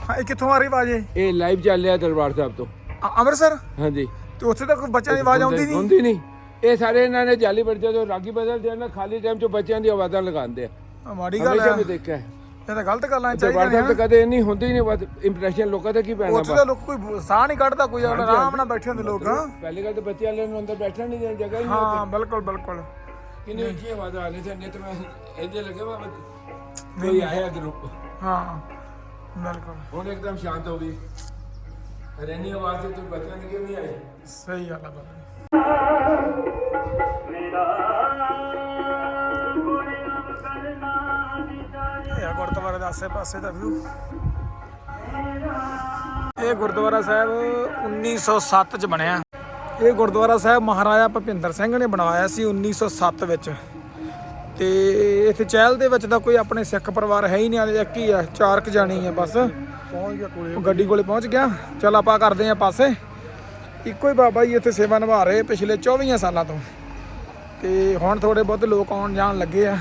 A: ਹਾਂ ਇਹ ਕਿੱਥੋਂ ਆ ਰਹੀ ਆਵਾਜ਼ ਇਹ?
E: ਇਹ ਲਾਈਵ ਚੱਲ ਰਿਹਾ ਦਰਬਾਰ ਸਾਹਿਬ ਤੋਂ।
A: ਅ- ਅੰਮ੍ਰਿਤਸਰ?
E: ਹਾਂਜੀ।
A: ਤੇ ਉੱਥੇ ਤਾਂ ਕੋਈ ਬੱਚਿਆਂ ਦੀ ਆਵਾਜ਼ ਆਉਂਦੀ ਨਹੀਂ?
E: ਹੁੰਦੀ ਨਹੀਂ। ਇਹ ਸਾਰੇ ਇਹਨਾਂ ਨੇ ਜਾਲੀ ਬੱਚੇ ਤੋਂ ਰਾਗੀ ਬਦਲਦੇ ਆ ਨਾ ਖਾਲੀ ਟਾਈਮ 'ਚ ਬੱਚਿਆਂ ਦੀ ਆਵਾਜ਼ਾਂ ਲਗਾਉਂਦੇ ਆ।
A: ਆ ਮਾੜੀ ਗੱਲ
E: ਹਮੇਸ਼ਾ
A: ਹੈ
E: ਵੀ ਦੇਖਿਆ। ਹੈ
A: ਇਹ ਤਾਂ ਗਲਤ ਗੱਲਾਂ ਚਾਹੀਦੀਆਂ
E: ਸਾਹਿਬ ਤੇ ਕਦੇ ਇੰਨੀ ਹੁੰਦੀ ਨਹੀਂ ਬਸ ਇੰਪ੍ਰੈਸ਼ਨ ਲੋਕਾਂ ਦਾ ਕੀ ਪੈਣਾ
A: ਉੱਥੇ ਤਾਂ ਲੋਕ ਕੋਈ ਸਾਹ ਨਹੀਂ ਕੱਢਦਾ ਕੋਈ ਆਰਾਮ ਨਾਲ ਬੈਠੇ ਹੁੰਦੇ ਲੋਕ।
E: ਪਹਿਲੀ ਗੱਲ ਤਾਂ ਬੱਚੇ ਵਾਲੇ ਨੂੰ ਅੰਦਰ ਬੈਠਣ ਨਹੀਂ ਦੇਣ ਜਗ੍ਹਾ ਹੀ ਨਹੀਂ
A: ਹਾਂ ਬਿਲਕੁਲ ਬਿਲਕੁਲ।
E: ਕਿੰਨੀ ਉੱਚੀ ਆਵਾਜ਼ਾਂ ਆ ਰਹੀ ਸੀ ਨਹੀਂ ਤਾਂ ਮੈਂ ਇੰਜੇ ਲੱਗੇ ਵਾ ਕੋਈ ਆਇਆ ਗਰੁੱਪ
A: ਹਾਂ ਬਿਲਕੁਲ।
E: ਹੁਣ ਇੱਕਦਮ ਸ਼ਾਂਤ ਹੋ ਗਈ। ਰੈਨੀ ਆਵਾਜ਼ ਤੇ ਤੂੰ ਬੱਚਿਆਂ ਦੀ ਕਿਉਂ ਨਹੀਂ ਆਈ।
A: ਸਹੀ ਗੱਲ ਆ ਬਾਬਾ ਗੁਰਦੁਆਰੇ ਦੇ ਆਸੇ-ਪਾਸੇ ਦਾ ਵਿਊ ਇਹ ਗੁਰਦੁਆਰਾ ਸਾਹਿਬ 1907 ਚ ਬਣਿਆ। ਇਹ ਗੁਰਦੁਆਰਾ ਸਾਹਿਬ ਮਹਾਰਾਜਾ ਭਪਿੰਦਰ ਸਿੰਘ ਨੇ ਬਣਵਾਇਆ ਸੀ 1907 ਵਿੱਚ। ਤੇ ਇੱਥੇ ਚਹਿਲ ਦੇ ਵਿੱਚ ਤਾਂ ਕੋਈ ਆਪਣੇ ਸਿੱਖ ਪਰਿਵਾਰ ਹੈ ਹੀ ਨਹੀਂ ਆਲੇ ਇੱਕ ਹੀ ਆ ਚਾਰ ਕ ਜਾਣੀ ਆ ਬਸ।
B: ਪਹੁੰਚ ਗਿਆ ਕੋਲੇ।
A: ਉਹ ਗੱਡੀ ਕੋਲੇ ਪਹੁੰਚ ਗਿਆ। ਚਲ ਆਪਾਂ ਕਰਦੇ ਆਂ ਪਾਸੇ। ਇੱਕੋ ਹੀ ਬਾਬਾ ਜੀ ਇੱਥੇ ਸੇਵਾ ਨਿਭਾ ਰਹੇ ਪਿਛਲੇ 24 ਸਾਲਾਂ ਤੋਂ। ਤੇ ਹੁਣ ਥੋੜੇ ਬਹੁਤ ਲੋਕ ਆਉਣ ਜਾਣ ਲੱਗੇ ਆ।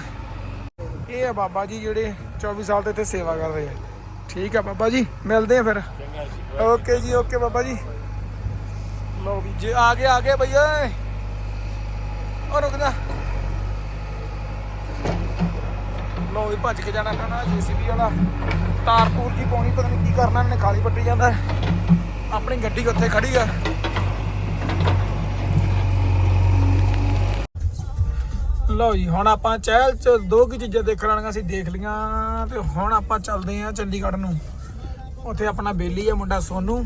A: ਇਹ ਆ ਬਾਬਾ ਜੀ ਜਿਹੜੇ 24 ਸਾਲ ਤੋਂ ਇੱਥੇ ਸੇਵਾ ਕਰ ਰਹੇ ਆ। ਠੀਕ ਆ ਬਾਬਾ ਜੀ ਮਿਲਦੇ ਆ ਫਿਰ। ਓਕੇ ਜੀ ਓਕੇ ਬਾਬਾ ਜੀ। ਲੋ ਵੀ ਜੇ ਆ ਗਏ ਆ ਗਏ ਓਏ। ਉਹ ਰੁਕ ਜਾ। ਲੋ ਵੀ ਭੱਜ ਕੇ ਜਾਣਾ ਪੈਣਾ ਜੀਸੀਬੀ ਵਾਲਾ। ਤਾਰਪੂਰ ਕੀ ਪਾਉਣੀ ਪਤਾ ਨਹੀਂ ਕੀ ਕਰਨਾ ਇਹਨੇ ਖਾਲੀ ਪੱਟੀ ਜਾਂਦਾ। ਆਪਣੀ ਗੱਡੀ ਉੱਥੇ ਖੜੀ ਆ। ਲਓ ਜੀ, ਹੁਣ ਆਪਾਂ ਚਹਿਲ ਚ ਦੋ ਕੀ ਚੀਜ਼ਾਂ ਦੇਖਣ ਵਾਲੀਆਂ ਸੀ, ਦੇਖ ਲੀਆਂ ਤੇ ਹੁਣ ਆਪਾਂ ਚੱਲਦੇ ਆਂ ਚੰਡੀਗੜ੍ਹ ਨੂੰ। ਉੱਥੇ ਆਪਣਾ ਬੇਲੀ ਆ ਮੁੰਡਾ ਸੋਨੂ,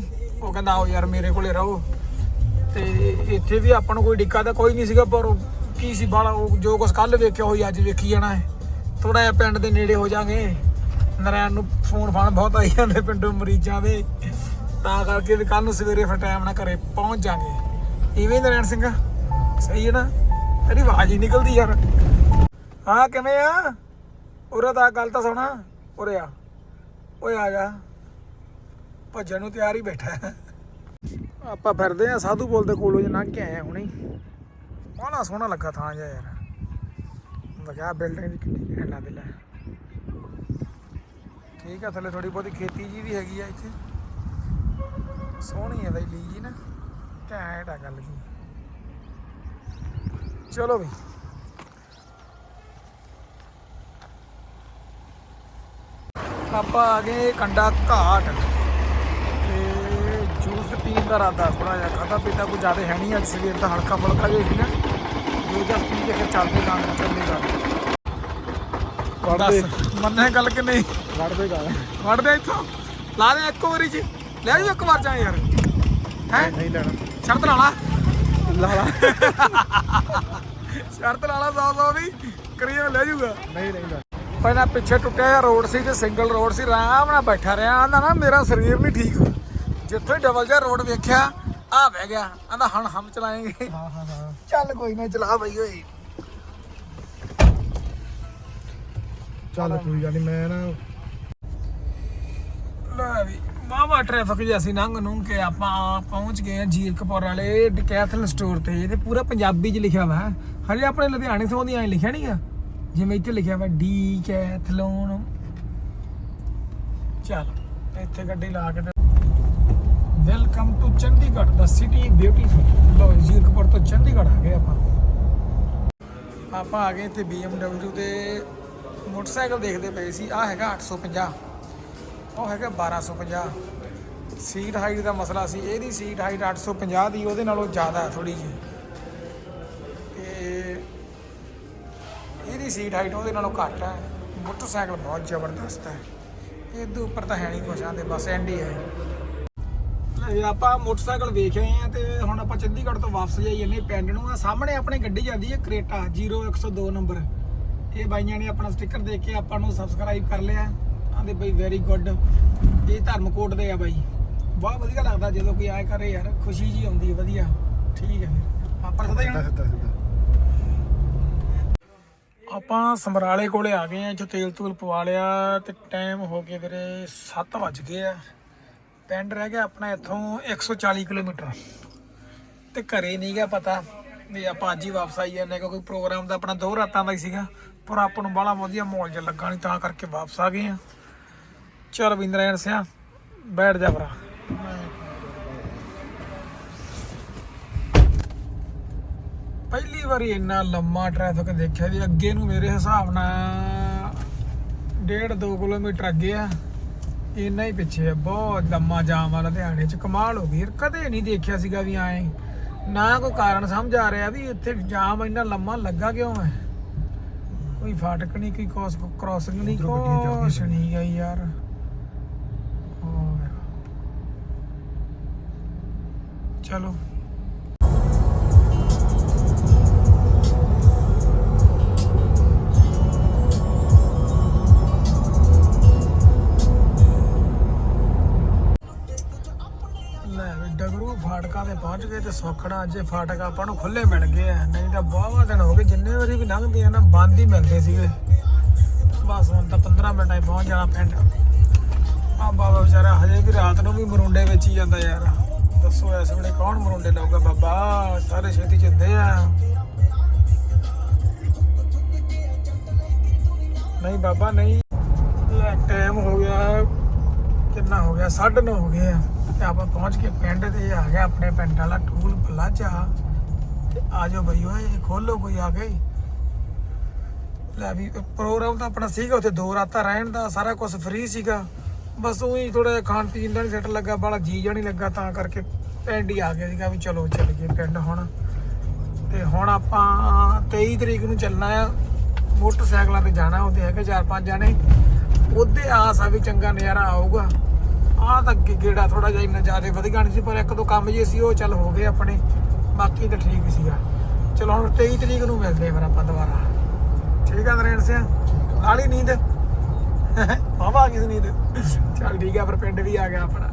A: ਉਹ ਕਹਿੰਦਾ, ਆਓ ਯਾਰ ਮੇਰੇ ਕੋਲੇ ਰਹੋ। ਤੇ ਇੱਥੇ ਵੀ ਆਪਾਂ ਨੂੰ ਕੋਈ ਡਿੱਕਾ ਤਾਂ ਕੋਈ ਨਹੀਂ ਸੀਗਾ, ਪਰ ਉਹ ਕੀ ਸੀ ਬਾਲਾ ਉਹ ਜੋ ਕੁਛ ਕੱਲ ਵੇਖਿਆ ਹੋਈ ਅੱਜ ਵੇਖੀ ਜਾਣਾ ਹੈ। ਥੋੜਾ ਜਿਹਾ ਪਿੰਡ ਦੇ ਨੇੜੇ ਹੋ ਜਾਾਂਗੇ ਨਰੈਣ ਨੂੰ ਫੋਨ ਫਾਨ ਬਹੁਤ ਆਈ ਜਾਂਦੇ ਪਿੰਡੋਂ ਮਰੀਜ਼ਾਂ ਦੇ। ਤਾਂ ਕਰਕੇ ਵੀ ਕੱਲ ਨੂੰ ਸਵੇਰੇ ਫਿਰ ਟਾਈਮ ਨਾਲ ਘਰੇ ਪਹੁੰਚ ਜਾਾਂਗੇ ਇਵੇਂ ਨਰੈਣ ਸਿੰਘ, ਸਹੀ ਹੈ ਨਾ? ਤੇਰੀ ਆਵਾਜ਼ ਹੀ ਨਿਕਲਦੀ ਯਾਰ। ਹਾਂ, ਕਿਵੇਂ ਆ? ਉਰੇ ਤਾਂ ਗੱਲ ਤਾਂ ਸੁਣਾ। ਉਰੇ ਆ। ਓਏ ਆ ਜਾ। ਭੱਜਣ ਨੂੰ ਤਿਆਰ ਹੀ ਬੈਠਾ। ਆਪਾਂ ਫਿਰਦੇ ਆ ਸਾਧੂ ਬੋਲ ਦੇ ਕੋਲੋਂ ਜੇ ਲੰਘ ਕੇ ਆਏ ਹੁਣੇ। ਬੜਾ ਸੋਹਣਾ ਲੱਗਾ ਥਾਂ ਜਿਹਾ ਯਾਰ। ਵਗਾ ਬਿਲਡਿੰਗ ਦੀ ਕਿੰਨੀ ਘੈਂਟਾ ਦੇ ਲੈ ਠੀਕ ਆ, ਥੱਲੇ ਥੋੜੀ ਬਹੁਤੀ ਖੇਤੀ ਜੀ ਵੀ ਹੈਗੀ ਆ ਇੱਥੇ। ਸੋਹਣੀ ਹੈ ਬਈ ਜੀ ਨਾ। ਘੈਂਟ ਆ ਗੱਲ ਕੀ ਚਲੋ ਵੀ। ਆਪਾਂ ਆ ਗਏ ਕੰਡਾ ਘਾਟ। ਤੇ ਜੂਸ ਪੀਣ ਦਾ ਰਾਦਾ ਥੋੜਾ ਜਿਹਾ। ਖਾਦਾ ਪੀਤਾ ਕੋਈ ਜ਼ਿਆਦਾ ਹੈ ਨਹੀਂ ਅੱਜ ਸਵੇਰ ਦਾ ਹਲਕਾ ਫੁਲਕਾ ਜਿਹਾ ਸੀਗਾ ਜੋ ਜਸ ਪੀ ਕੇ ਫਿਰ ਚੱਲਦੇ ਕਾਂ ਚੱਲੇਗਾ ਦੱਸ ਮੰਨੇ ਗੱਲ ਕਿ ਨਹੀਂ?
B: ਵੜਦੇ ਗਾ
A: ਵੜਦੇ ਇੱਥੋਂ? ਲਾ ਦੇ ਇੱਕੋ ਵਾਰੀ ਚ ਲੈ ਜਾਓ ਇੱਕ ਵਾਰ ਜਾ ਯਾਰ। ਹੈ?
B: ਨਹੀਂ ਲੈਣਾ।
A: ਸ਼ਰਤ ਲਾ ਲਾ।
B: ਲਾ ਲਾ।
A: ਸ਼ਰਤ ਲਾ ਲਾ 100 100 ਦੀ ਕਰੀਏ ਲੈ ਜਾਊਗਾ।
B: ਨਹੀਂ ਨਹੀਂ ਲਾ।
A: ਪਹਿਲਾਂ ਪਿੱਛੇ ਟੁੱਟਿਆ ਜਿਹਾ ਰੋਡ ਸੀ ਤੇ ਸਿੰਗਲ ਰੋਡ ਸੀ ਆਰਾਮ ਨਾਲ ਬੈਠਾ ਰਿਹਾ ਆਂਦਾ ਨਾ ਮੇਰਾ ਸਰੀਰ ਨਹੀਂ ਠੀਕ। ਜਿੱਥੇ ਡਬਲ ਜਿਹਾ ਰੋਡ ਵੇਖਿਆ ਆ ਬਹਿ ਗਿਆ ਆਂਦਾ ਹੁਣ ਹਮ ਚਲਾਏਂਗੇ।
B: ਹਾਂ ਹਾਂ ਹਾਂ।
A: ਚੱਲ ਕੋਈ ਨਾ ਚਲਾ ਬਈ ਓਏ।
B: ਚੱਲ ਕੋਈ ਗੱਲ ਨਹੀਂ ਮੈਂ ਨਾ
A: ਲੈ ਵੀ ਵਾਵਾ ਟ੍ਰੈਫਿਕ ਜਿਹਾ ਸੀ ਲੰਘ ਨੂੰ ਕਿ ਆਪਾਂ ਪਹੁੰਚ ਗਏ ਆ ਜੀਰਕਪੁਰ ਵਾਲੇ ਡਿਕੈਥਲ ਸਟੋਰ ਤੇ ਇਹਦੇ ਪੂਰਾ ਪੰਜਾਬੀ 'ਚ ਲਿਖਿਆ ਵਾ ਹਜੇ ਆਪਣੇ ਲੁਧਿਆਣੇ ਤੋਂ ਦੀ ਐ ਲਿਖਿਆ ਨਹੀਂਗਾ ਜਿਵੇਂ ਇੱਥੇ ਲਿਖਿਆ ਵਾ, ਡੀ, ਕੈਥਲੋਨ। ਚੱਲ, ਇੱਥੇ ਗੱਡੀ ਲਾ ਕੇ ਵੈਲਕਮ ਟੂ ਚੰਡੀਗੜ੍ਹ, ਦਾ ਸਿਟੀ ਬਿਊਟੀਫੁਲ। ਲੋ ਜੀਰਕਪੁਰ ਤੋਂ ਚੰਡੀਗੜ੍ਹ ਆ ਗਏ ਆਪਾਂ। ਆਪਾਂ ਆ ਗਏ ਤੇ BMW ਤੇ ਮੋਟਰਸਾਈਕਲ ਦੇਖਦੇ ਪਏ ਸੀ। ਆ ਹੈਗਾ 850 ਉਹ ਹੈਗਾ 1250 ਸੀਟ ਹਾਈਟ ਦਾ ਮਸਲਾ ਸੀ। ਇਹਦੀ ਸੀਟ ਹਾਈਟ 850 ਦੀ, ਉਹਦੇ ਨਾਲੋਂ ਜ਼ਿਆਦਾ ਥੋੜੀ ਜਿਹੀ। ਤੇ ਇਹਦੀ ਸੀਟ ਹਾਈਟ ਉਹਦੇ ਨਾਲੋਂ ਘੱਟ ਹੈ। ਮੋਟਰਸਾਈਕਲ ਬਹੁਤ ਜ਼ਬਰਦਸਤ ਹੈ। ਇਹਦੇ ਉੱਪਰ ਤਾਂ ਹੈ ਨਹੀਂ ਕੁਛ ਆਂਦੇ ਬਸ ਐਂਡ ਹੀ ਹੈ। ਆਪਾਂ ਮੋਟਰਸਾਈਕਲ ਵੇਖ ਆਏ ਆ ਤੇ ਹੁਣ ਆਪਾਂ ਚੰਡੀਗੜ੍ਹ ਤੋਂ ਵਾਪਸ ਜਾਈ ਜੰਨੇ ਪਿੰਡ ਨੂੰ। ਆ ਸਾਹਮਣੇ ਆਪਣੀ ਗੱਡੀ ਜਾਂਦੀ ਹੈ ਕ੍ਰੇਟਾ 0102 ਨੰਬਰ। ਇਹ ਬਾਈਆਂ ਨੇ ਆਪਣਾ ਸਟicker ਦੇਖ ਕੇ ਆਪਾਂ ਨੂੰ ਸਬਸਕ੍ਰਾਈਬ ਕਰ ਲਿਆ। ਆਂਦੇ ਬਈ ਵੈਰੀ ਗੁੱਡ ਇਹ ਧਰਮਕੋਟ ਦੇ ਆ ਬਾਈ। ਬਹੁਤ ਵਧੀਆ ਲੱਗਦਾ ਜਦੋਂ ਕੋਈ ਆਏ ਕਰੇ ਯਾਰ ਖੁਸ਼ੀ ਜੀ ਆਉਂਦੀ ਹੈ ਵਧੀਆ। ਠੀਕ ਹੈ ਫਿਰ। ਆਪਾਂ ਸਦਾ ਜਾਣਾ ਆਪਾਂ ਸਮਰਾਲੇ ਕੋਲੇ ਆ ਗਏ ਆ, ਜੋ ਤੇਲ ਤੂਲ ਪਵਾ ਲਿਆ ਤੇ ਟਾਈਮ ਹੋ ਗਿਆ ਵੀਰੇ 7 ਵੱਜ ਗਏ ਆ। ਪਿੰਡ ਰਹਿ ਗਿਆ ਆਪਣਾ ਇੱਥੋਂ 140 ਕਿਲੋਮੀਟਰ। ਤੇ ਘਰੇ ਨਹੀਂ ਗਿਆ ਪਤਾ ਵੀ ਆਪਾਂ ਅੱਜ ਹੀ ਵਾਪਸ ਆਈ ਜਾਂਦੇ ਕਿਉਂਕਿ ਪ੍ਰੋਗਰਾਮ ਤਾਂ ਆਪਣਾ ਦੋ ਰਾਤਾਂ ਦਾ ਹੀ ਸੀਗਾ, ਪਰ ਆਪਾਂ ਨੂੰ ਬੜਾ ਵਧੀਆ ਮਾਹੌਲ ਜਿਹਾ ਲੱਗਾ ਨਹੀਂ ਤਾਂ ਕਰਕੇ ਵਾਪਸ ਆ ਗਏ ਆ। ਚਲ ਵਿੰਦਰੈਣ ਸਿਆ, ਬੈਠ ਜਾ ਭਰਾ। ਪਹਿਲੀ ਵਾਰੀ ਇੰਨਾ ਲੰਮਾ ਟ੍ਰੈਫਿਕ ਦੇਖਿਆ ਜੀ ਅੱਗੇ ਨੂੰ ਮੇਰੇ ਹਿਸਾਬ ਨਾਲ 1.5 2 ਕਿਲੋਮੀਟਰ ਅੱਗੇ ਆ। ਇੰਨਾ ਹੀ ਪਿੱਛੇ ਆ ਬਹੁਤ ਲੰਮਾ ਜਾਮ ਆ ਲੁਧਿਆਣੇ ਚ ਕਮਾਲ ਹੋ ਗਈ ਯਾਰ ਕਦੇ ਨਹੀਂ ਦੇਖਿਆ ਸੀਗਾ ਵੀ ਆਏ ਨਾ ਕੋਈ ਕਾਰਨ ਸਮਝ ਆ ਰਿਹਾ ਵੀ ਇੱਥੇ ਜਾਮ ਇੰਨਾ ਲੰਮਾ ਲੱਗਾ ਕਿਉਂ ਹੈ ਕੋਈ ਫਾਟਕ ਨਹੀਂ ਕੋਈ ਕ੍ਰਾਸ ਕ੍ਰਾਸਿੰਗ ਨਹੀਂ
B: ਉੱਧਰੋਂ ਗੱਡੀਆਂ ਚੱਲਦੀਆਂ
A: ਕੁਛ ਨਹੀਂ ਗਈ ਯਾਰ। ਉਹ ਵੇਖੋ। ਚਲੋ। ਤੇ ਸੌਖਣਾ ਅੱਜ ਫਾਟਕ ਆਪਾਂ ਨੂੰ ਖੁੱਲੇ ਮਿਲ ਗਏ ਆ। ਨਹੀਂ ਤਾਂ ਬਹੁਤ ਦਿਨ ਹੋ ਗਏ, ਜਿੰਨੇ ਵਾਰੀ ਵੀ ਲੰਘਦੇ ਆ ਨਾ, ਬੰਦ ਹੀ ਮਿਲਦੇ ਸੀਗੇ। ਬਸ ਹੁਣ ਤਾਂ 15 ਮਿੰਟਾਂ 'ਚ ਪਹੁੰਚ ਜਾਣਾ ਪਿੰਡ। ਆ ਬਾਬਾ ਵਿਚਾਰਾ ਹਜੇ ਵੀ ਰਾਤ ਨੂੰ ਵੀ ਮਰੁੰਡੇ ਵਿੱਚ ਹੀ ਜਾਂਦਾ ਯਾਰ। ਦੱਸੋ ਇਸ ਵੇਲੇ ਕੌਣ ਮਰੁੰਡੇ ਲਾਊਗਾ? ਬਾਬਾ, ਸਾਰੇ ਛੇਤੀ ਚਿੰਦੇ ਆ। ਨਹੀਂ ਬਾਬਾ, ਨਹੀਂ। ਲੈ ਟਾਈਮ ਹੋ ਗਿਆ, ਕਿੰਨਾ ਹੋ ਗਿਆ? 9:30 ਹੋ ਗਏ ਆ। ਤੇ ਆਪਾਂ ਪਹੁੰਚ ਕੇ ਪਿੰਡ ਤੇ ਆ ਗਿਆ ਆਪਣੇ ਪਿੰਡ ਵਾਲਾ ਟੂਲ ਪਲਾਜ਼ਾ। ਤੇ ਆ ਜਾਓ ਬਈ ਖੋਲੋ ਕੋਈ ਆ ਗਈ ਲੈ ਵੀ ਪ੍ਰੋਗਰਾਮ ਤਾਂ ਆਪਣਾ ਸੀਗਾ ਉੱਥੇ, ਦੋ ਰਾਤਾਂ ਰਹਿਣ ਦਾ, ਸਾਰਾ ਕੁਝ ਫ੍ਰੀ ਸੀਗਾ। ਬਸ ਉਹੀ ਥੋੜਾ ਜਿਹਾ ਖਾਣ ਪੀਣ ਦਾ ਨਹੀਂ ਸੈੱਟ ਲੱਗਾ ਬਾਲਾ ਜੀ ਜਾਣੀ ਲੱਗਾ, ਤਾਂ ਕਰਕੇ ਪਿੰਡ ਹੀ ਆ ਗਿਆ ਸੀਗਾ ਵੀ ਚਲੋ ਚੱਲ ਗਏ ਪਿੰਡ ਹੁਣ। ਤੇ ਹੁਣ ਆਪਾਂ 23 ਤਰੀਕ ਨੂੰ ਚੱਲਣਾ ਆ, ਮੋਟਰਸਾਈਕਲਾਂ ਤੇ ਜਾਣਾ ਉਹਦੇ ਹੈਗੇ ਚਾਰ ਪੰਜ ਜਾਣੇ। ਉਹਦੇ ਆਸ ਆ ਵੀ ਚੰਗਾ ਨਜ਼ਾਰਾ ਆਊਗਾ। ਆਹ ਤਾਂ ਅੱਗੇ ਗੇੜਾ ਥੋੜਾ ਜਿਹਾ ਇੰਨਾ ਜ਼ਿਆਦਾ ਵਧੀਆ ਨਹੀਂ ਸੀ, ਪਰ ਇੱਕ ਦੋ ਕੰਮ ਜੇ ਸੀ, ਉਹ ਚੱਲ ਹੋ ਗਏ ਆਪਣੇ। ਬਾਕੀ ਤਾਂ ਠੀਕ ਸੀਗਾ। ਚਲੋ ਹੁਣ 23 ਤਰੀਕ ਨੂੰ ਮਿਲਦੇ ਆ ਫਿਰ ਆਪਾਂ ਦੁਬਾਰਾ। ਠੀਕ ਆ ਨਰੇਣ ਸਿੰਘ? ਲਾਲੀ ਨੀਂਦ? ਮਾਵਾ ਕਿਸ ਨੀਂਦ। ਚੱਲ ਠੀਕ ਆ, ਫਿਰ ਪਿੰਡ ਵੀ ਆ ਗਿਆ ਆਪਣਾ।